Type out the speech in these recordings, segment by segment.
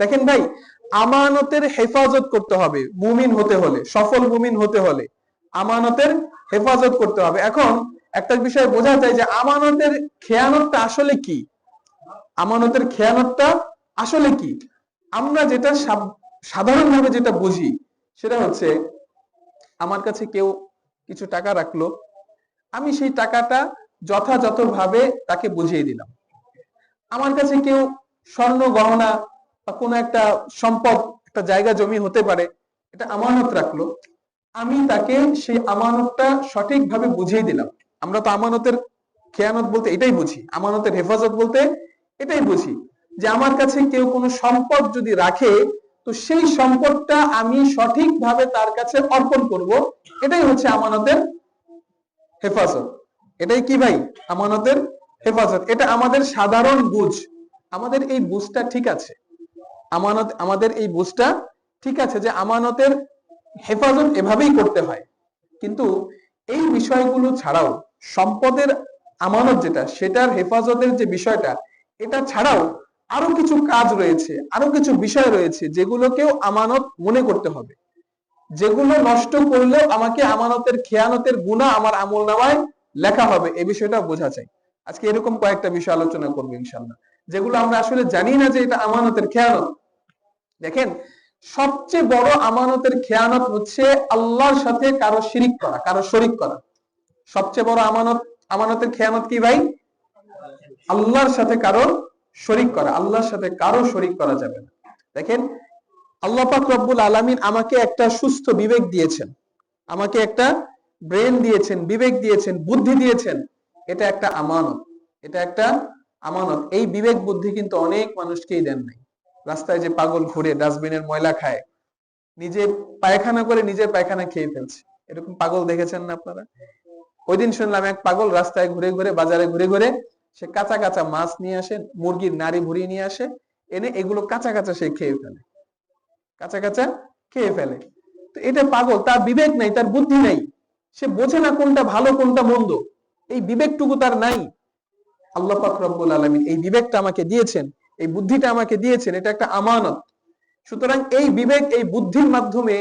দেখেন ভাই, আমানতের হেফাজত করতে হবে মুমিন হতে হলে, সফল মুমিন হতে হলে। আমানতের হেফাজত করতে হবে। এখন একটা বিষয় বোঝা যায় যে আমানতের খেয়ানতটা আসলে কি? আমানতের খেয়ানতটা আসলে কি? আমরা যেটা সাধারণভাবে যেটা বুঝি, সেটা হচ্ছে, আমার কাছে কেউ কিছু টাকা রাখল, আমি সেই টাকাটা যথাযথভাবে তাকে বুঝিয়ে দিলাম। আমার কাছে কেউ স্বর্ণ গহনা বা কোনো একটা সম্পদ, একটা জায়গা, জমি হতে পারে, এটা আমানত রাখল। আমি তাকে সেই আমানতটা সঠিকভাবে বুঝিয়ে দিলাম। আমরা তো আমানতের খেয়ানত বলতে এটাই বুঝি। আমানতের হেফাজত বলতে এটাই বুঝি যে আমার কাছে কেউ কোনো সম্পদ যদি রাখে, তো সেই সম্পদটা আমি সঠিকভাবে তার কাছে অর্পণ করব। এটাই হচ্ছে আমানতের হেফাজত। এটাই কি ভাই? আমানতের হেফাজত। এটা আমাদের সাধারণ বুঝ। আমাদের এই বুঝটা ঠিক আছে। আমানত, আমাদের এই বুঝটা ঠিক আছে যে আমানতের হেফাজত এভাবেই করতে হয়। কিন্তু এই বিষয়গুলো ছাড়াও সম্পদের আমানত যেটা, সেটার হেফাজতের যে বিষয়টা, এটা ছাড়াও আরও কিছু কাজ রয়েছে, আরও কিছু বিষয় রয়েছে যেগুলোকেও আমানত মনে করতে হবে। যেগুলো নষ্ট করলেও আমাকে আমানতের, খেয়ানতের গুণা আমার আমল নামায় লেখা হবে, এ বিষয়টা বোঝা চাই। আজকে এরকম কয়েকটা বিষয় আলোচনা করব ইনশাল্লাহ যেগুলো আমরা আসলে জানি না যে এটা আমানতের খেয়ানত। দেখেন, সবচেয়ে বড় আমানতের খেয়ানত হচ্ছে আল্লাহর সাথে কারও শিরিক করা, কারও শরিক করা। সবচেয়ে বড় আমানত, আমানতের খেয়ানত কি ভাই? আল্লাহর সাথে কারও শরিক করা, আল্লাহর সাথে কারও শরিক করা যাবে না। দেখেন, আল্লাহ পাক রব্বুল আলামিন আমাকে একটা সুস্থ বিবেক দিয়েছেন, আমাকে একটা ব্রেন দিয়েছেন, বিবেক দিয়েছেন, বুদ্ধি দিয়েছেন। এটা একটা আমানত, এটা একটা আমানত। এই বিবেক বুদ্ধি কিন্তু অনেক মানুষকেই দেন নাই। রাস্তায় যে পাগল ঘুরে ডাস্টবিনের ময়লা খায়, নিজে পায়খানা করে নিজের পায়খানা খেয়ে ফেলছে। এরকম পাগল দেখেছেন না আপনারা? ওই দিন শুনলাম এক পাগল রাস্তায় ঘুরে ঘুরে, বাজারে ঘুরে ঘুরে, সে কাঁচা কাঁচা মাছ নিয়ে আসে, মুরগির নাড়ি ভুড়িয়ে নিয়ে আসে, এনে এগুলো কাঁচা কাঁচা সে খেয়ে ফেলে। কাঁচা কাঁচা খেয়ে ফেলে। তো এটা পাগল, তার বিবেক নাই, তার বুদ্ধি নাই। সে বোঝে না কোনটা ভালো, কোনটা মন্দ। এই বিবেকটুকু তার নাই। আল্লাহ পাক আলামিন এই বিবেকটা আমাকে দিয়েছেন, এই বুদ্ধিটা আমাকে দিয়েছেন, এটা একটা আমানত। সুতরাং এই বিবেক, এই বুদ্ধির মাধ্যমে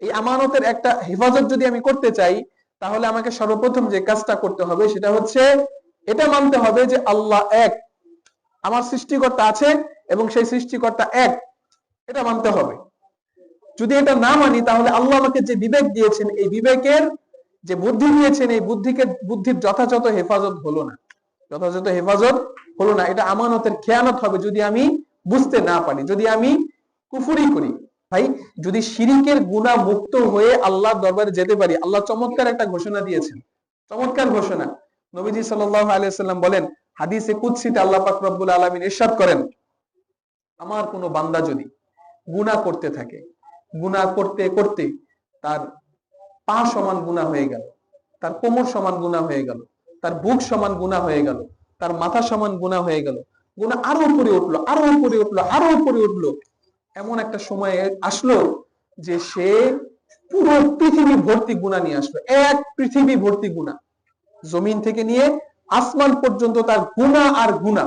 এই আমানতের একটা হেফাজত যদি আমি করতে চাই, তাহলে আমাকে সর্বপ্রথম যে কাজটা করতে হবে সেটা হচ্ছে, এটা মানতে হবে যে আল্লাহ এক। আমার সৃষ্টিকর্তা আছে এবং সেই সৃষ্টিকর্তা এক। এটা মানতে হবে। যদি এটা না মানি, তাহলে আল্লাহ আমাকে যে বিবেক দিয়েছেন, এই বিবেকের যে বুদ্ধি দিয়েছেন এই বুদ্ধিকে, বুদ্ধির যথাযথ হেফাজত হলো না। যথাযথ হেফাজত হলো না। এটা আমানতের খেয়ানত হবে যদি আমি বুঝতে না পারি। যদি আমি কুফুরি করি, ভাই, যদি শিরিকের গুণা মুক্ত হয়ে আল্লাহর দরবারে যেতে পারি, আল্লাহ চমৎকার একটা ঘোষণা দিয়েছেন। চমৎকার ঘোষণা। নবীজি সাল্লাল্লাহু আলাইহি সাল্লাম বলেন, হাদিসে কুদসিতে আল্লাহ পাক রব্বুল আলামিন ইরশাদ করেন, আমার কোনো বান্দা যদি গুনাহ করতে থাকে, গুনাহ করতে করতে তার পা সমান গুনাহ হয়ে গেল, তার কোমর সমান গুনাহ হয়ে গেল, তার বুক সমান গুনাহ হয়ে গেল, তার মাথা সমান গুনাহ হয়ে গেল, গুনাহ আরও উপরে উঠল, আরও উপরে উঠল, আরও উপরে উঠল। এমন একটা সময় আসলো যে সে পুরো পৃথিবী ভর্তি গুণা নিয়ে আসলো, এক পৃথিবী ভর্তি গুণা জমিন থেকে নিয়ে আসমান পর্যন্ত তার গুণা আর গুণা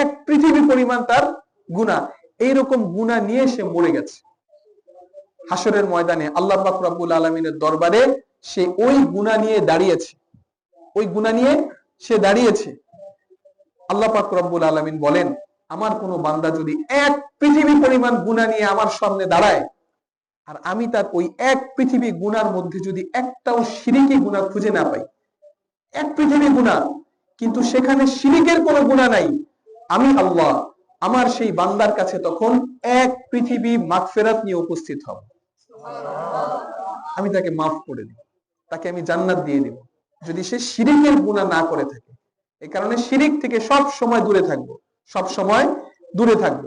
এক পৃথিবী পরিমাণ তার গুণা এইরকম গুণা নিয়ে সে মরে গেছে। হাসরের ময়দানে আল্লাহ পাক আলমিনের দরবারে সে ওই গুণা নিয়ে দাঁড়িয়েছে। ওই গুণা নিয়ে সে দাঁড়িয়েছে। আল্লাহ পাক রব্বুল আলমিন বলেন, আমার কোনো বান্দা যদি এক পৃথিবী পরিমাণ গুণা নিয়ে আমার সামনে দাঁড়ায়, আর আমি তার ওই এক পৃথিবী গুণার মধ্যে যদি একটাও সিরিকি গুণা খুঁজে না পাই, এক পৃথিবী গুণা কিন্তু সেখানে সিরিকের কোনো গুণা নাই, আমি আল্লাহ, আমার সেই বান্দার কাছে তখন এক পৃথিবী মাগফেরাত নিয়ে উপস্থিত হব। আমি তাকে মাফ করে দিব। তাকে আমি জান্নাত দিয়ে দিব। যদি সে শিরিকের গুণা না করে থাকে, এই কারণে শিরিক থেকে সব সময় দূরে থাকব। সব সময় দূরে থাকব।